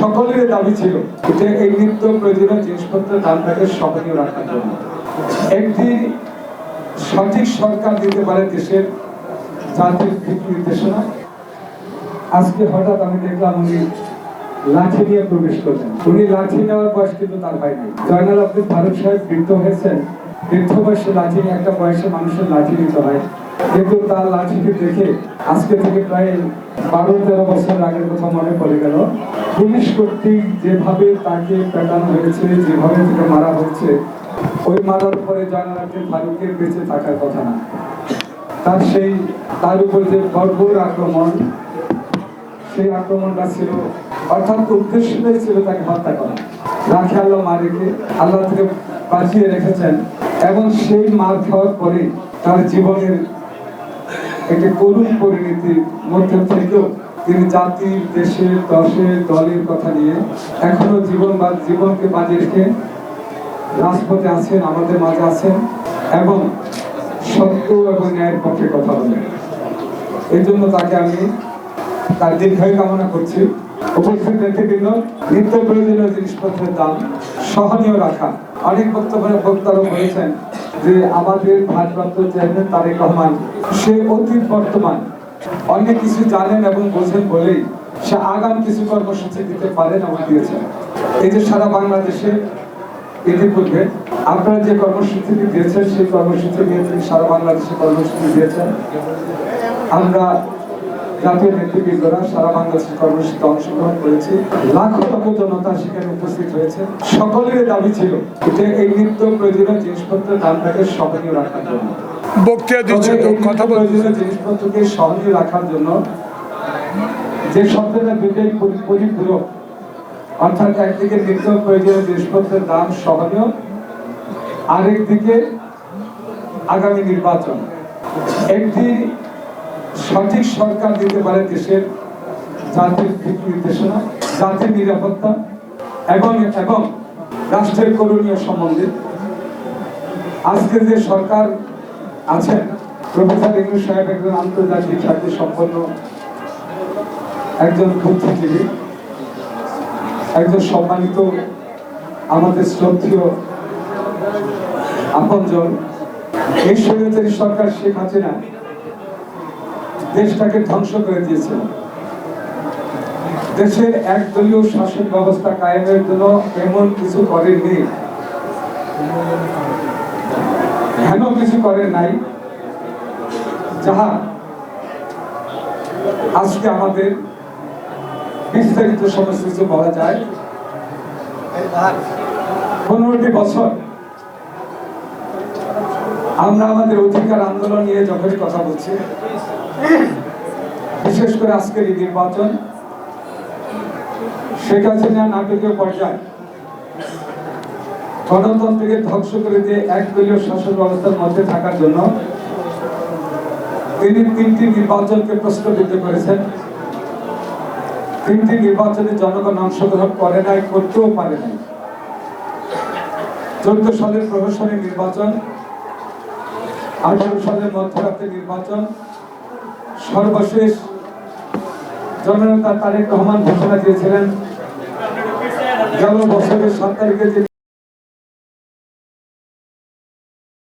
সকলের দাবি ছিল যে এই নিত্য প্রয়োজনীয় জিনিসপত্রের দামটাকে সহনীয় রাখার জন্য একটি সঠিক সরকার দিতে পারে দেশের জাতির দিক নির্দেশনা। আজকে হঠাৎ আমি দেখলাম উনি লাঠি নিয়ে প্রবেশ করলেন। উনি লাঠি নেওয়ার বয়স কিন্তু তার হয়নি। জয়নাল আব্দুল ফারুক সাহেব বৃদ্ধ হয়েছেন। বৃদ্ধ বয়সে লাঠি, একটা বয়সে মানুষের লাঠি নিতে হয়। কিন্তু তার লাঠিকে দেখে আজকে থেকে প্রায় বারো, তেরো বছর আগের কথা মনে পড়ে গেল। পুলিশ কর্তৃক যেভাবে তাকে পেটানো হয়েছে, যেভাবে তাকে মারা হচ্ছে ওই মারার পরে আব্দুল ফারুকের বেঁচে থাকার কথা না। তার সেই, তার উপর যে বর্বর আক্রমণ, সেই আক্রমণটা ছিল, অর্থাৎ উদ্দেশ্যটাই ছিল তাকে হত্যা করা। রাখে আল্লাহ মারিকে আল্লাহ থেকে বাঁচিয়ে রেখেছেন। এবং সেই মার খাওয়ার পরে তার জীবনের একটি করুণ পরিণতির মধ্যে থেকেও তিনি জাতির, দেশের, দশের, দলের কথা নিয়ে এখনও জীবন বা জীবনকে বাজে রেখে রাজপথে আছেন, আমাদের মাঝে আছেন এবং সত্য এবং ন্যায়ের পক্ষে কথা বলেন। এই জন্য তাকে আমি তার দীর্ঘায়ু কামনা করছি। উপস্থিত নেতৃবৃন্দ নিত্য প্রয়োজনীয় জিনিসপত্রের দাম সহনীয় রাখা। অনেক বক্তব্য বক্তারা বলেছেন যে আমাদের ভারপ্রাপ্ত চেয়ারম্যান তারেক রহমান, সে অতীত বর্তমান। অনেক কিছু জানেন এবং বোঝেন বলেই সে আগাম কিছু কর্মসূচি দিতে পারেন এবং দিয়েছেন। এই যে সারা বাংলাদেশে ইতিপূর্বে আপনারা যে কর্মসূচিটি দিয়েছেন, সেই কর্মসূচি নিয়ে তিনি সারা বাংলাদেশে কর্মসূচি দিয়েছেন। আমরা জাতীয় নেতৃবৃন্দরা সারা বাংলাদেশের কর্মসূচিতে অংশগ্রহণ করেছি। লাখো লাখো জনতা সেখানে উপস্থিত হয়েছে। সকলের দাবি ছিল যে এই নিত্য প্রয়োজনীয় জিনিসপত্রের দামটাকে সহনীয় রাখার জন্য। বক্তৃতা দিচ্ছে কথা প্রয়োজনীয় জিনিসপত্রকে সহনীয় রাখার জন্য যে শব্দটা দুটাই পরি- পরিপূরক অর্থাৎ একদিকে নিত্য প্রয়োজনীয় জিনিসপত্রের দাম সহনীয় আরেকদিকে আগামী নির্বাচন। একটি সঠিক সরকার দিতে পারে দেশের জাতির দিক নির্দেশনা, জাতির নিরাপত্তা এবং এবং রাষ্ট্রের করণীয় সম্বন্ধে। আজকে যে সরকার আছেন, প্রফেসর ইংলিশ সাহেব একজন আন্তর্জাতিক খ্যাতি সম্পন্ন একজন বুদ্ধিজীবী, একজন সম্মানিত, আমাদের শ্রদ্ধীয় আপনজন। এই সরকার শেখ হাসিনা দেশটাকে ধ্বংস করে দিয়েছে। দেশের একদলীয় শাসন ব্যবস্থা কায়েমের জন্য এমন কিছু করেননি। হেন কিছু করেন নাই? যাহা আজকে আমাদের বিস্তারিত সমস্ত কিছু বলা যায়। পনেরোটি বছর আমরা আমাদের অধিকার আন্দোলন নিয়ে যখনই কথা বলছি, বিশেষ করে আজকের এই নির্বাচন, শেখ হাসিনা নাটকীয় পর্যায়ে, গণতন্ত্রকে ধ্বংস করে দিয়ে এক দলীয় শাসন ব্যবস্থার মধ্যে থাকার জন্য তিনি তিনটি নির্বাচনকে প্রশ্নবিদ্ধ করেছেন। তিনটি নির্বাচনে জনগণ অংশগ্রহণ করে নাই, করতেও পারে নাই। চোদ্দ সালের প্রহসনী নির্বাচন আঠারো সালের মধ্যরাতে নির্বাচন। সর্বশেষ জননেতা তারেক রহমান ঘোষণা দিয়েছিলেন গেল বছরের সাত তারিখে